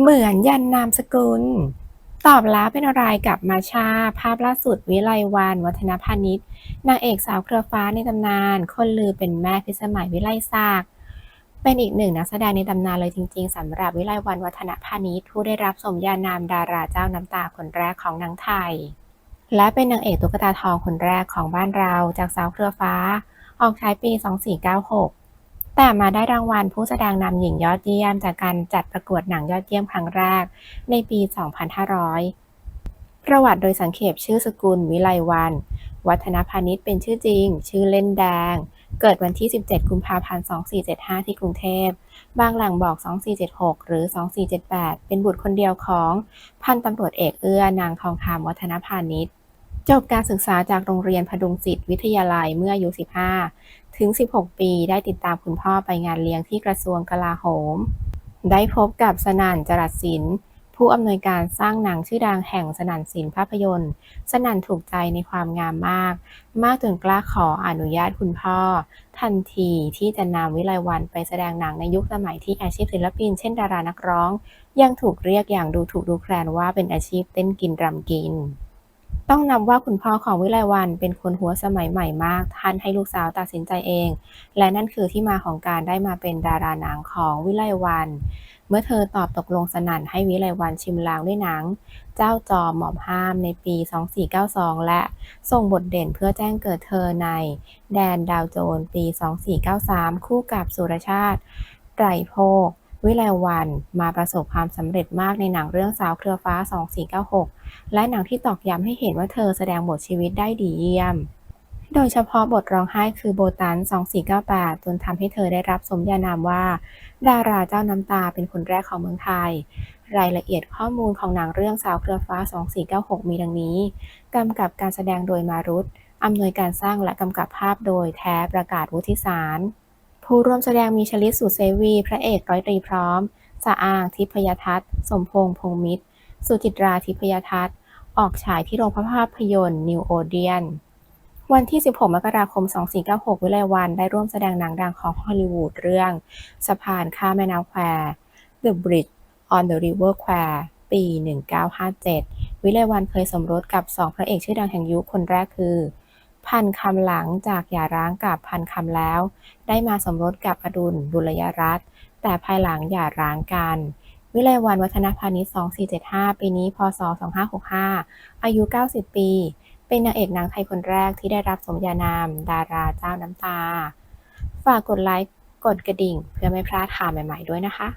เหมือนยันนามสกุล ตอบแล้วเป็นอะไรกับมาชา ภาพล่าสุดวิไลวันวัฒนพานิชนางเอกสาวเครือฟ้าในตำนาน คนลือเป็นแม่พิสมัยวิไลศักเป็นอีกหนึ่งนักแสดงในตำนานเลยจริง ๆสำหรับวิไลวันวัฒนพานิชผู้ได้รับสมญานามดาราเจ้าน้ำตาคนแรกของนังไทย และเป็นนางเอกตุ๊กตาทองคนแรกของบ้านเราจากสาวเครือฟ้า ออกฉายปี 2496 แต่มาได้รางวัลผู้แสดงนำหญิงยอดเยี่ยม จากการจัดประกวดหนังยอดเยี่ยมครั้งแรกในปี 2500 ประวัติโดยสังเขปชื่อสกุลวิไลวัน วัฒนพานิชเป็นชื่อจริง ชื่อเล่นแดง เกิดวันที่ 17 กุมภาพันธ์ 2475 ที่กรุงเทพ บางหลังบอก 2476 หรือ 2478 เป็นบุตรคนเดียวของพันตำรวจเอกเอื้อนางทองคำวัฒนพานิชจบการศึกษาจากโรงเรียนพดุงศิษย์วิทยาลัยเมื่ออายุ 15 ถึง 16 ปีได้ติดตามคุณพ่อไปงานเลี้ยงที่กระทรวงกลาโหม ได้พบกับสนั่นจรัสศิลป์ผู้อำนวยการสร้างหนังชื่อดังแห่งสนั่นศิลป์ภาพยนตร์ สนั่นถูกใจในความงามมาก มากจนกล้าขออนุญาตคุณพ่อ ทันทีที่จะนำวิไลวันไปแสดงหนังในยุคสมัยที่อาชีพศิลปิน เช่นดารานักร้อง ยังถูกเรียกอย่างดูถูกดูแคลนว่าเป็นอาชีพเต้นกินรำกิน ต้องนับว่าคุณพ่อของวิไลวันเป็นคนหัวสมัยใหม่มาก ท่านให้ลูกสาวตัดสินใจเอง และนั่นคือที่มาของการได้มาเป็นดาราหนังของวิไลวัน เมื่อเธอตอบตกลงสนั่นให้วิไลวันชิมลางด้วยหนัง เจ้าจอมหมอบห้ามในปี 2492 และส่งบทเด่นเพื่อแจ้งเกิดเธอใน แดนดาวโจนส์ปี 2493 คู่กับสุรชาติไตรโภค วิไลวันมาประสบความสำเร็จมากในหนังเรื่องสาวเครือฟ้า 2496 และหนังที่ตอกย้ำให้เห็นว่าเธอแสดงบทชีวิตได้ดีเยี่ยม โดยเฉพาะบทร้องไห้คือโบตัน 2498 จนทำให้เธอได้รับสมญานามว่า ดาราเจ้าน้ำตาเป็นคนแรกของเมืองไทย รายละเอียดข้อมูลของหนังเรื่องสาวเครือฟ้า 2496 มีดังนี้กำกับการแสดงโดยมารุตอำนวยการสร้างและกำกับภาพโดยแท้ประกาศวุฒิสาร ผู้ร่วมแสดงมีชลิตสุเสวี พระเอกร้อยตรีพร้อมสะอางทิพยทัศน์สมพงษ์พงมิตร สุจิตราทิพยทัศน์ออกฉายที่โรงภาพยนตร์นิวโอเดียน วันที่ 16 มกราคม 2496 วิไลวันได้ร่วมแสดงหนังดังของฮอลลีวูดเรื่อง สะพานข้ามแม่น้ำแคว The Bridge on the River Kwai ปี 1957 วิไลวันเคยสมรสกับสองพระเอกชื่อดังแห่งยุคคนแรกคือ พันคำหลังจากหย่าร้างกับพันคำแล้ว ได้มาสมรสกับอดุลดุลยรัตน์แต่ภายหลังหย่าร้างกัน วิไลวันวัฒนพานิช2475 ปีนี้พศ 2565 อายุ 90 ปี เป็นนางเอกหนังไทยคนแรกที่ได้รับสมญานาม ดาราเจ้าน้ำตา ฝากกดไลค์กดกระดิ่งเพื่อไม่พลาดข่าวใหม่ ๆ ด้วยนะคะ